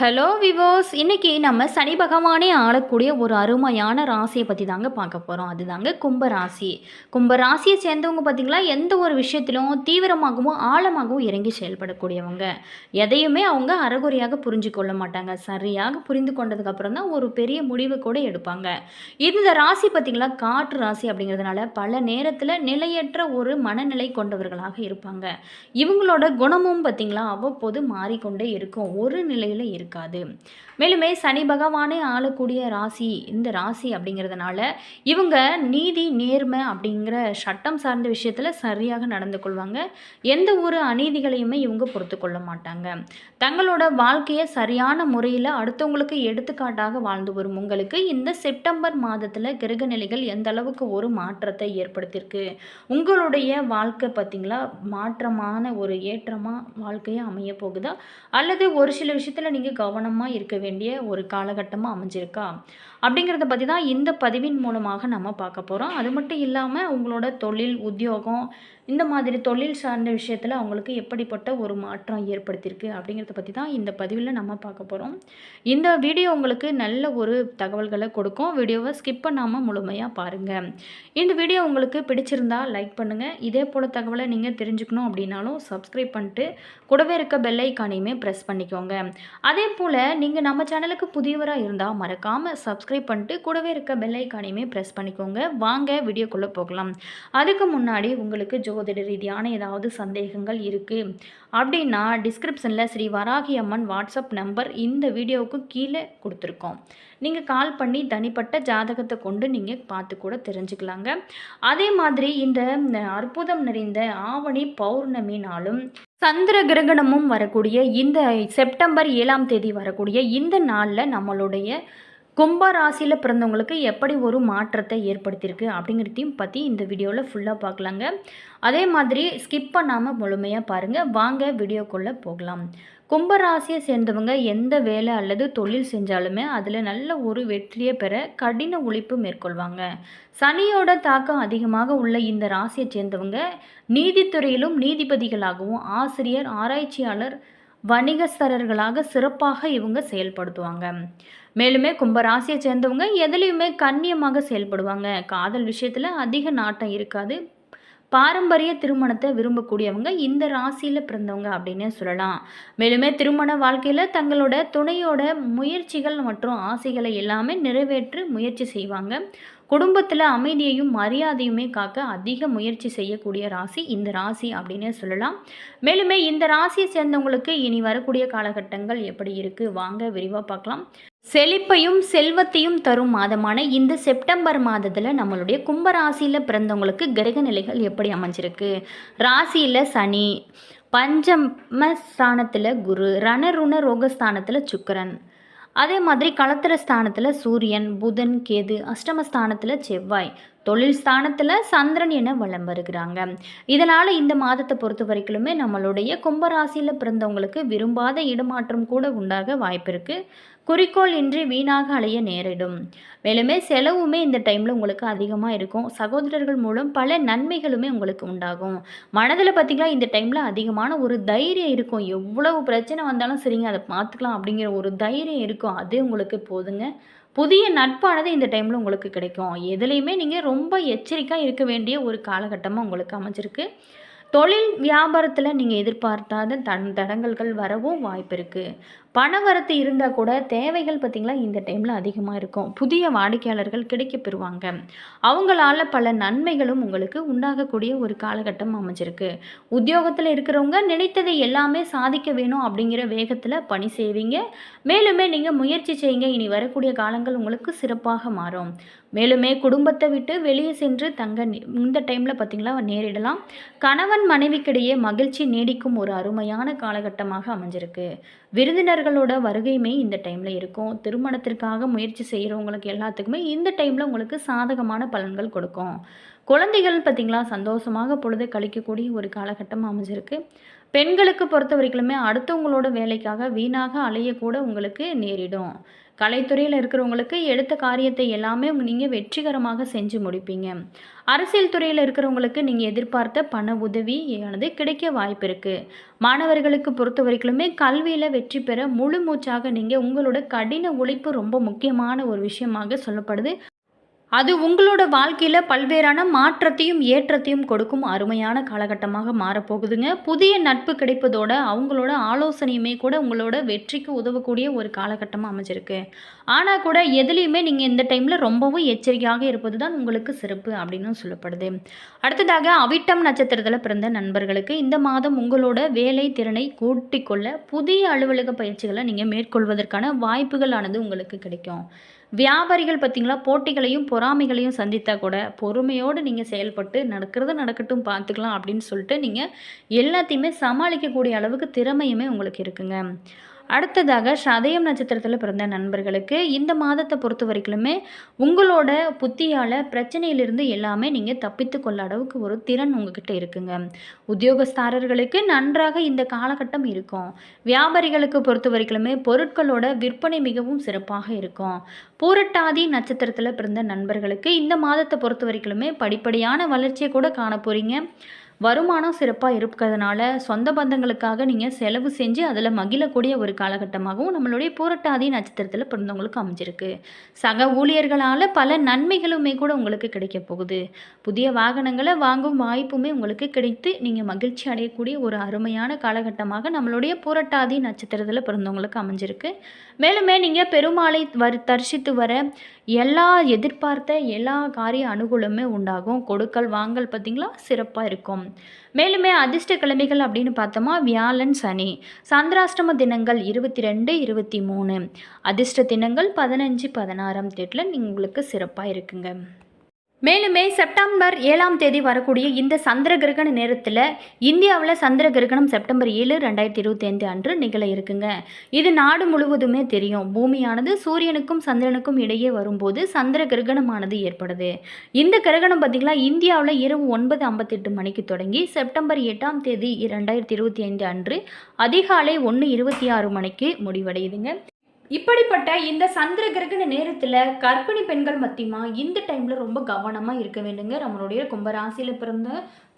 Hello விவோஸ் இன்னைக்கு நம்ம சனி பகவானே ஆளக்கூடிய ஒரு அருமையான ராசியை பற்றி தாங்க பார்க்க போகிறோம் அதுதாங்க கும்ப ராசி. கும்ப ராசியை சேர்ந்தவங்க பார்த்தீங்களா எந்த ஒரு விஷயத்திலும் தீவிரமாகவும் ஆழமாகவும் இறங்கி செயல்படக்கூடியவங்க. எதையுமே அவங்க அறகுறையாக புரிஞ்சு கொள்ள மாட்டாங்க. சரியாக புரிந்து கொண்டதுக்கப்புறம் தான் ஒரு பெரிய முடிவு கூட எடுப்பாங்க. இந்த ராசி பார்த்தீங்களா காற்று ராசி அப்படிங்கிறதுனால பல நேரத்தில் நிலையற்ற ஒரு மனநிலை கொண்டவர்களாக இருப்பாங்க. இவங்களோட குணமும் பார்த்திங்களா அவ்வப்போது மாறிக்கொண்டே இருக்கும். ஒரு நிலையில் இருக்காது. மேலுமே சனி பகவானே ஆளக்கூடிய ராசி இந்த ராசி அப்படிங்கிறதுனால இவங்க நீதி நேர்மை அப்படிங்கிற சட்டம் சார்ந்த விஷயத்தில் சரியாக நடந்து கொள்வாங்க. எந்த ஒரு அநீதிகளையுமே இவங்க பொறுத்து கொள்ள மாட்டாங்க. தங்களோட வாழ்க்கையை சரியான முறையில் அடுத்தவங்களுக்கு எடுத்துக்காட்டாக வாழ்ந்து வரும் உங்களுக்கு இந்த செப்டம்பர் மாதத்தில் கிரக நிலைகள் எந்த அளவுக்கு ஒரு மாற்றத்தை ஏற்படுத்தியிருக்கு? உங்களுடைய வாழ்க்கை பார்த்தீங்களா மாற்றமான ஒரு ஏற்றமாக வாழ்க்கையை அமைய போகுதா? அல்லது ஒரு சில விஷயத்தில் நீங்கள் கவனமாக இருக்க வேண்டிய ஒரு காலகட்டமாக அமைஞ்சிருக்கா? அப்படிங்கிறத பற்றி தான் இந்த பதிவின் மூலமாக நம்ம பார்க்க போகிறோம் அது மட்டும் இல்லாமல் உங்களோட தொழில் உத்தியோகம் இந்த மாதிரி தொழில் சார்ந்த விஷயத்தில் அவங்களுக்கு எப்படிப்பட்ட ஒரு மாற்றம் ஏற்படுத்தியிருக்கு அப்படிங்கிறத பற்றி தான் இந்த பதிவில் நம்ம பார்க்க போகிறோம் இந்த வீடியோ உங்களுக்கு நல்ல ஒரு தகவல்களை கொடுக்கும். வீடியோவை ஸ்கிப் பண்ணாமல் முழுமையாக பாருங்கள் இந்த வீடியோ உங்களுக்கு பிடிச்சிருந்தா லைக் பண்ணுங்கள் இதே போல் தகவலை நீங்கள் தெரிஞ்சுக்கணும் அப்படின்னாலும் சப்ஸ்கிரைப் பண்ணிட்டு கூடவே இருக்க பெல்லைக்கானையுமே ப்ரெஸ் பண்ணிக்கோங்க. அதே போல் நீங்கள் நம்ம சேனலுக்கு புதியவராக இருந்தால் மறக்காமல் சப்ஸ்கிரைப் பண்ணிட்டு கூடவே இருக்க பெல்லைக்கானையுமே ப்ரெஸ் பண்ணிக்கோங்க. வாங்க வீடியோக்குள்ளே போகலாம். அதுக்கு முன்னாடி உங்களுக்கு ஜோதிட ரீதியான ஏதாவது சந்தேகங்கள் இருக்குது அப்படின்னா டிஸ்கிரிப்ஷனில் ஸ்ரீ வராகி அம்மன் வாட்ஸ்அப் நம்பர் இந்த வீடியோவுக்கு கீழே கொடுத்துருக்கோம். நீங்கள் கால் பண்ணி தனிப்பட்ட ஜாதகத்தை கொண்டு நீங்கள் பார்த்து கூட தெரிஞ்சுக்கலாங்க. அதே மாதிரி இந்த அற்புதம் நிறைந்த ஆவணி பௌர்ணமி நாளும் சந்திர கிரகணமும் வரக்கூடிய இந்த செப்டம்பர் ஏழாம் தேதி வரக்கூடிய இந்த நாளில் நம்மளுடைய கும்ப ராசியில் பிறந்தவங்களுக்கு எப்படி ஒரு மாற்றத்தை ஏற்படுத்தியிருக்கு அப்படிங்கிறதையும் பற்றி இந்த வீடியோவில் ஃபுல்லாக பார்க்கலாங்க. அதே மாதிரி ஸ்கிப் பண்ணாமல் முழுமையாக பாருங்கள் வாங்க வீடியோக்குள்ளே போகலாம். கும்ப ராசியை சேர்ந்தவங்க எந்த வேலை அல்லது தொழில் செஞ்சாலுமே அதில் நல்ல ஒரு வெற்றியை பெற கடின உழைப்பு மேற்கொள்வாங்க. சனியோட தாக்கம் அதிகமாக உள்ள இந்த ராசியை சேர்ந்தவங்க நீதித்துறையிலும் நீதிபதிகளாகவும் ஆசிரியர் ஆராய்ச்சியாளர் வணிகஸ்தரர்களாக சிறப்பாக இவங்க செயல்படுத்துவாங்க. மேலுமே கும்பராசியை சேர்ந்தவங்க எதுலேயுமே கண்ணியமாக செயல்படுவாங்க. காதல் விஷயத்தில் அதிக நாட்டம் இருக்காது. பாரம்பரிய திருமணத்தை விரும்பக்கூடியவங்க இந்த ராசியில் பிறந்தவங்க அப்படின்னு சொல்லலாம். மேலுமே திருமண வாழ்க்கையில் தங்களோட துணையோட முயற்சிகள் மற்றும் ஆசைகளை எல்லாமே நிறைவேற்று முயற்சி செய்வாங்க. குடும்பத்தில் அமைதியையும் மரியாதையுமே காக்க அதிக முயற்சி செய்யக்கூடிய ராசி இந்த ராசி அப்படின்னே சொல்லலாம். மேலுமே இந்த ராசியை சேர்ந்தவங்களுக்கு இனி வரக்கூடிய காலகட்டங்கள் எப்படி இருக்குது வாங்க விரிவாக பார்க்கலாம். செழிப்பையும் செல்வத்தையும் தரும் மாதமான இந்த செப்டம்பர் மாதத்தில் நம்மளுடைய கும்பராசியில் பிறந்தவங்களுக்கு கிரக நிலைகள் எப்படி அமைஞ்சிருக்கு? ராசியில் சனி பஞ்சம ஸ்தானத்தில் குரு ரணருண ரோகஸ்தானத்தில் சுக்கரன். அதே மாதிரி களத்திர ஸ்தானத்தில் சூரியன் புதன் கேது அஷ்டமஸ்தானத்தில் செவ்வாய். தொழில் ஸ்தானத்தில் சந்திரன் என வளம் வருகிறாங்க. இதனால் இந்த மாதத்தை பொறுத்த வரைக்குமே நம்மளுடைய கும்பராசியில் பிறந்தவங்களுக்கு விரும்பாத இடமாற்றம் கூட உண்டாக வாய்ப்பு இருக்குது குறிக்கோள் இன்றி வீணாக அலைய நேரிடும். மேலுமே செலவுமே இந்த டைமில் உங்களுக்கு அதிகமாக இருக்கும். சகோதரர்கள் மூலம் பல நன்மைகளுமே உங்களுக்கு உண்டாகும். மனதில் பார்த்திங்களா இந்த டைமில் அதிகமான ஒரு தைரியம் இருக்கும். எவ்வளவு பிரச்சனை வந்தாலும் சரிங்க அதை பார்த்துக்கலாம் அப்படிங்கிற ஒரு தைரியம் இருக்கும். அது உங்களுக்கு போதுங்க. புதிய நட்பானது இந்த டைமில் உங்களுக்கு கிடைக்கும். எதுலேயுமே நீங்கள் ரொம்ப எச்சரிக்கையாக இருக்க வேண்டிய ஒரு காலகட்டமாக உங்களுக்கு அமைஞ்சிருக்கு. தொழில் வியாபாரத்தில் நீங்கள் எதிர்பார்த்தாத தன் தடங்கல்கள் வரவும் வாய்ப்பு இருக்குது பணவரத்து இருந்தால் கூட தேவைகள் பார்த்திங்களா இந்த டைமில் அதிகமாக இருக்கும். புதிய வாடிக்கையாளர்கள் கிடைக்க பெறுவாங்க. அவங்களால பல நன்மைகளும் உங்களுக்கு உண்டாகக்கூடிய ஒரு காலகட்டம் அமைஞ்சிருக்கு. உத்தியோகத்தில் இருக்கிறவங்க நினைத்ததை எல்லாமே சாதிக்க வேணும் அப்படிங்கிற வேகத்தில் பணி செய்வீங்க. மேலுமே நீங்கள் முயற்சி செய்யுங்க. இனி வரக்கூடிய காலங்கள் உங்களுக்கு சிறப்பாக மாறும். மேலுமே குடும்பத்தை விட்டு வெளியே சென்று தங்க இந்த டைமில் பார்த்திங்களா நேரிடலாம். கணவன் மனைவிக்கிடையே மகிழ்ச்சி நீடிக்கும் ஒரு அருமையான காலகட்டமாக அமைஞ்சிருக்கு. நண்பர்களோட வருகையுமே இந்த டைமில் இருக்கும். திருமணத்திற்காக முயற்சி செய்கிறவங்களுக்கு எல்லாத்துக்குமே இந்த டைமில் உங்களுக்கு சாதகமான பலன்கள் கொடுக்கும். குழந்தைகள் பார்த்திங்களா சந்தோஷமாக பொழுதை கழிக்கக்கூடிய ஒரு காலகட்டம் அமைஞ்சிருக்கு. பெண்களுக்கு பொறுத்த வரைக்குமே அடுத்தவங்களோட வேலைக்காக வீணாக அலையக்கூட உங்களுக்கு நேரிடும். கலைத்துறையில் இருக்கிறவங்களுக்கு எடுத்த காரியத்தை எல்லாமே நீங்கள் வெற்றிகரமாக செஞ்சு முடிப்பீங்க. அரசியல் துறையில் இருக்கிறவங்களுக்கு நீங்கள் எதிர்பார்த்த பண உதவியானது கிடைக்க வாய்ப்பு இருக்குது மாணவர்களுக்கு பொறுத்த வரைக்குமே கல்வியில் வெற்றி பெற முழு மூச்சாக நீங்கள் உங்களோட கடின உழைப்பு ரொம்ப முக்கியமான ஒரு விஷயமாக சொல்லப்படுது. அது உங்களோட வாழ்க்கையில் பல்வேறான மாற்றத்தையும் ஏற்றத்தையும் கொடுக்கும் அருமையான காலகட்டமாக மாறப்போகுதுங்க. புதிய நட்பு கிடைப்பதோட அவங்களோட ஆலோசனையுமே கூட உங்களோட வெற்றிக்கு உதவக்கூடிய ஒரு காலகட்டமாக அமைஞ்சிருக்கு. ஆனால் கூட எதுலேயுமே நீங்கள் இந்த டைமில் ரொம்பவும் எச்சரிக்கையாக இருப்பது தான் உங்களுக்கு சிறப்பு அப்படின்னு சொல்லப்படுது. அடுத்ததாக அவிட்டம் நட்சத்திரத்தில் பிறந்த நண்பர்களுக்கு இந்த மாதம் உங்களோட வேலை திறனை கூட்டிக்கொள்ள புதிய அலுவலக பயிற்சிகளை நீங்கள் மேற்கொள்வதற்கான வாய்ப்புகளானது உங்களுக்கு கிடைக்கும். வியாபாரிகள் பார்த்திங்களா போட்டிகளையும் பொறாமைகளையும் சந்தித்தா கூட பொறுமையோடு நீங்கள் செயல்பட்டு நடக்கிறது நடக்கட்டும் பார்த்துக்கலாம் அப்படின்னு சொல்லிட்டு நீங்கள் எல்லாத்தையுமே சமாளிக்கக்கூடிய அளவுக்கு திறமையுமே உங்களுக்கு இருக்குங்க. அடுத்ததாக சதயம் நட்சத்திரத்தில் பிறந்த நண்பர்களுக்கு இந்த மாதத்தை பொறுத்த வரைக்குமே உங்களோட புத்தியால் பிரச்சனையிலிருந்து எல்லாமே நீங்கள் தப்பித்து கொள்ள அளவுக்கு ஒரு திறன் உங்ககிட்ட இருக்குங்க. உத்தியோகஸ்தாரர்களுக்கு நன்றாக இந்த காலகட்டம் இருக்கும். வியாபாரிகளுக்கு பொறுத்த வரைக்குமே பொருட்களோட விற்பனை மிகவும் சிறப்பாக இருக்கும். பூரட்டாதி நட்சத்திரத்தில் பிறந்த நண்பர்களுக்கு இந்த மாதத்தை பொறுத்த வரைக்குமே படிப்படியான வளர்ச்சியை கூட காண போகிறீங்க வருமானம் சிறப்பாக இருக்கிறதுனால சொந்த பந்தங்களுக்காக நீங்கள் செலவு செஞ்சு அதில் மகிழக்கூடிய ஒரு காலகட்டமாகவும் நம்மளுடைய பூரட்டாதி நட்சத்திரத்தில் பிறந்தவங்களுக்கு அமைஞ்சிருக்கு. சக ஊழியர்களால் பல நன்மைகளுமே கூட உங்களுக்கு கிடைக்க போகுது. புதிய வாகனங்களை வாங்கும் வாய்ப்புமே உங்களுக்கு கிடைத்து நீங்கள் மகிழ்ச்சி அடையக்கூடிய ஒரு அருமையான காலகட்டமாக நம்மளுடைய பூரட்டாதி நட்சத்திரத்தில் பிறந்தவங்களுக்கு அமைஞ்சிருக்கு. மேலுமே நீங்கள் பெருமாளை வரு தரிசித்து வர எல்லா எதிர்பார்த்த எல்லா காரிய அனுகூலமே உண்டாகும். கொடுக்கல் வாங்கல் பார்த்திங்களா? சிறப்பாக இருக்கும். மேலுமே அதிர்ஷ்ட கிழமைகள் அப்படின்னு பார்த்தோமா? வியாழன் சனி. சந்திராஷ்டம தினங்கள் இருபத்தி ரெண்டு இருபத்தி மூணு அதிர்ஷ்ட தினங்கள் பதினஞ்சு பதினாறாம் தேதியில் உங்களுக்கு சிறப்பாக இருக்குங்க. மேலுமே செப்டம்பர் ஏழாம் தேதி வரக்கூடிய இந்த சந்திர கிரகண நேரத்தில் இந்தியாவில் சந்திர கிரகணம் செப்டம்பர் ஏழு ரெண்டாயிரத்தி இருபத்தி ஐந்து அன்று நிகழ இருக்குங்க. இது நாடு முழுவதுமே தெரியும். பூமியானது சூரியனுக்கும் சந்திரனுக்கும் இடையே வரும்போது சந்திர கிரகணமானது ஏற்படுது. இந்த கிரகணம் பார்த்திங்கன்னா இந்தியாவில் இரவு ஒன்பது ஐம்பத்தெட்டு மணிக்கு தொடங்கி செப்டம்பர் எட்டாம் தேதி ரெண்டாயிரத்தி இருபத்தி ஐந்து அன்று அதிகாலை ஒன்று இருபத்தி ஆறு மணிக்கு முடிவடையுதுங்க. இப்படிப்பட்ட இந்த சந்திர கிரகண நேரத்தில் கர்ப்பிணி பெண்கள் மத்தியமா இந்த டைமில் ரொம்ப கவனமாக இருக்க வேண்டுங்க. நம்மளுடைய கும்பராசியில் பிறந்த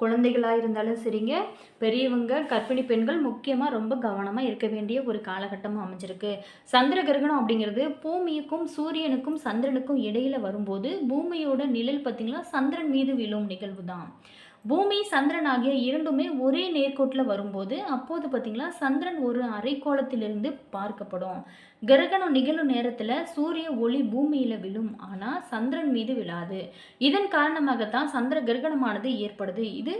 குழந்தைகளாக இருந்தாலும் சரிங்க. பெரியவங்க கர்ப்பிணி பெண்கள் முக்கியமாக ரொம்ப கவனமாக இருக்க வேண்டிய ஒரு காலகட்டமாக அமைஞ்சிருக்கு. சந்திர கிரகணம் அப்படிங்கிறது பூமிக்கும் சூரியனுக்கும் சந்திரனுக்கும் இடையில் வரும்போது பூமியோட நிழல் பார்த்திங்கன்னா சந்திரன் மீது விழும் நிகழ்வு தான் பூமி சந்திரன் ஆகிய இரண்டுமே ஒரே நேர்கோட்டில் வரும்போது அப்போது பார்த்திங்களா சந்திரன் ஒரு அரைக்கோளத்திலிருந்து பார்க்கப்படும். கிரகணம் நிகழும் நேரத்தில் சூரிய ஒளி பூமியில் விழும். ஆனால் சந்திரன் மீது விழாது. இதன் காரணமாகத்தான் சந்திர கிரகணமானது ஏற்படுது. இது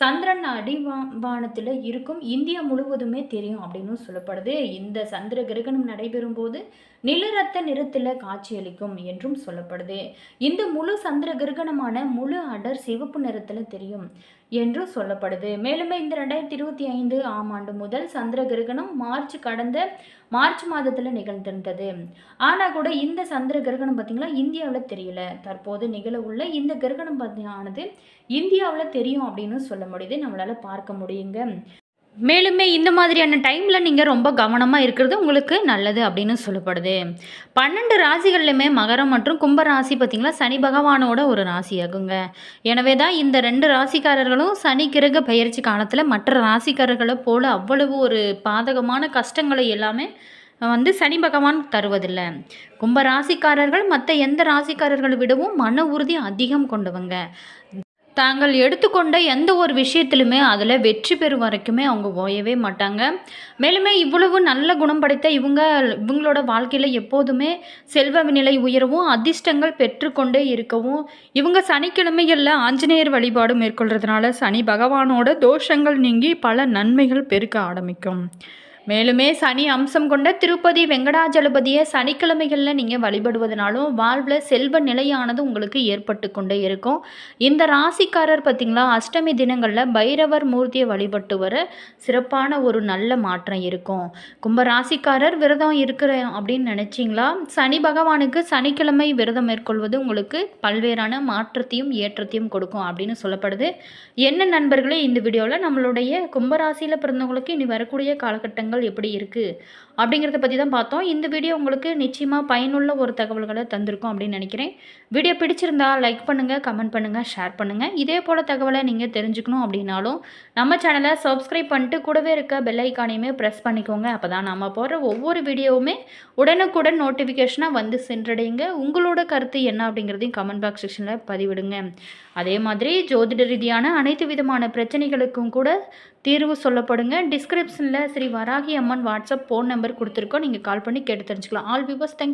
சந்திரன் அடிவானத்தில் இருக்கும் இந்தியா முழுவதுமே தெரியும் அப்படின்னு சொல்லப்படுது. இந்த சந்திர கிரகணம் நடைபெறும் போது நிலரத்த நிறத்தில் காட்சியளிக்கும் என்றும் சொல்லப்படுது. இந்த முழு சந்திர கிரகணமான முழு அடர் சிவப்பு நிறத்தில் தெரியும் என்றும் சொல்லப்படுது. மேலுமே இந்த ரெண்டாயிரத்தி இருபத்தி ஐந்து ஆம் ஆண்டு முதல் சந்திர கிரகணம் மார்ச் கடந்த மார்ச் மாதத்தில் நிகழ்ந்திருந்தது. ஆனால் கூட இந்த சந்திர கிரகணம் பார்த்திங்களா இந்தியாவில் தெரியல. தற்போது நிகழ உள்ள இந்த கிரகணம் ஆனது இந்தியாவில் தெரியும் அப்படின்னு சொல்ல முடியுது. நம்மளால் பார்க்க முடியுங்க. மேலுமே இந்த மாதிரியான டைமில் நீங்கள் ரொம்ப கவனமாக இருக்கிறது உங்களுக்கு நல்லது அப்படின்னு சொல்லப்படுது. பன்னெண்டு ராசிகள்லையுமே மகரம் மற்றும் கும்ப ராசி பார்த்திங்களா? சனி பகவானோட ஒரு ராசியாகுங்க. எனவே தான் இந்த ரெண்டு ராசிக்காரர்களும் சனி கிரக பயிற்சி காலத்தில் மற்ற ராசிக்காரர்களை போல் அவ்வளவு ஒரு பாதகமான கஷ்டங்களை எல்லாமே வந்து சனி பகவான் தருவதில்லை. கும்ப ராசிக்காரர்கள் மற்ற எந்த ராசிக்காரர்களை விடவும் மன உறுதி அதிகம் கொண்டவங்க. தாங்கள் எடுத்துக்கொண்ட எந்த ஒரு விஷயத்திலுமே அதில் வெற்றி பெறும் வரைக்குமே அவங்க ஓயவே மாட்டாங்க. மேலுமே இவ்வளவு நல்ல குணம் படைத்த இவங்க இவங்களோட வாழ்க்கையில் எப்போதுமே செல்வ நிலை உயரவும் அதிர்ஷ்டங்கள் பெற்றுக்கொண்டே இருக்கவும் இவங்க சனிக்கிழமைகளில் ஆஞ்சநேயர் வழிபாடு மேற்கொள்கிறதுனால சனி பகவானோட தோஷங்கள் நீங்கி பல நன்மைகள் பெருக்க ஆரம்பிக்கும். மேலுமே சனி அம்சம் கொண்ட திருப்பதி வெங்கடாஜலபதியை சனிக்கிழமைகளில் நீங்கள் வழிபடுவதனாலும் வாழ்வில் செல்வ நிலையானது உங்களுக்கு ஏற்பட்டு கொண்டே இருக்கும். இந்த ராசிக்காரர் பார்த்திங்களா அஷ்டமி தினங்களில் பைரவர் மூர்த்தியை வழிபட்டு வர சிறப்பான ஒரு நல்ல மாற்றம் இருக்கும். கும்ப ராசிக்காரர் விரதம் இருக்கிற அப்படின்னு நினச்சிங்களா? சனி பகவானுக்கு சனிக்கிழமை விரதம் மேற்கொள்வது உங்களுக்கு பல்வேறான மாற்றத்தையும் ஏற்றத்தையும் கொடுக்கும் அப்படின்னு சொல்லப்படுது. என்ன நண்பர்களே இந்த வீடியோவில் நம்மளுடைய கும்பராசியில் பிறந்தவங்களுக்கு இனி வரக்கூடிய காலகட்டங்கள் கிரகங்கள் எப்படி இருக்குது அப்படிங்கிறத பற்றி தான் பார்த்தோம். இந்த வீடியோ உங்களுக்கு நிச்சயமாக பயனுள்ள ஒரு தகவல்களை தந்திருக்கும் அப்படின்னு நினைக்கிறேன். வீடியோ பிடிச்சிருந்தா லைக் பண்ணுங்கள் கமெண்ட் பண்ணுங்கள் ஷேர் பண்ணுங்கள் இதே போல் தகவலை நீங்கள் தெரிஞ்சுக்கணும் அப்படின்னாலும் நம்ம சேனலை சப்ஸ்கிரைப் பண்ணிட்டு கூடவே இருக்க பெல் ஐக்கானையுமே ப்ரெஸ் பண்ணிக்கோங்க. அப்போ தான் நம்ம போடுற ஒவ்வொரு வீடியோவுமே உடனுக்குடன் நோட்டிஃபிகேஷனாக வந்து சென்றடையுங்க. உங்களோட கருத்து என்ன அப்படிங்கிறதையும் கமெண்ட் பாக்ஸ் செக்ஷனில் பதிவிடுங்க. அதே மாதிரி ஜோதிட ரீதியான அனைத்து விதமான பிரச்சனைகளுக்கும் கூட தீர்வு சொல்லப்படுங்க. டிஸ்கிரிப்ஷனில் Sri Varahi Amman WhatsApp phone number கொடுத்துருக்கோம். நீங்கள் கால் பண்ணி கேட்டு தெரிஞ்சுக்கலாம். All viewers thank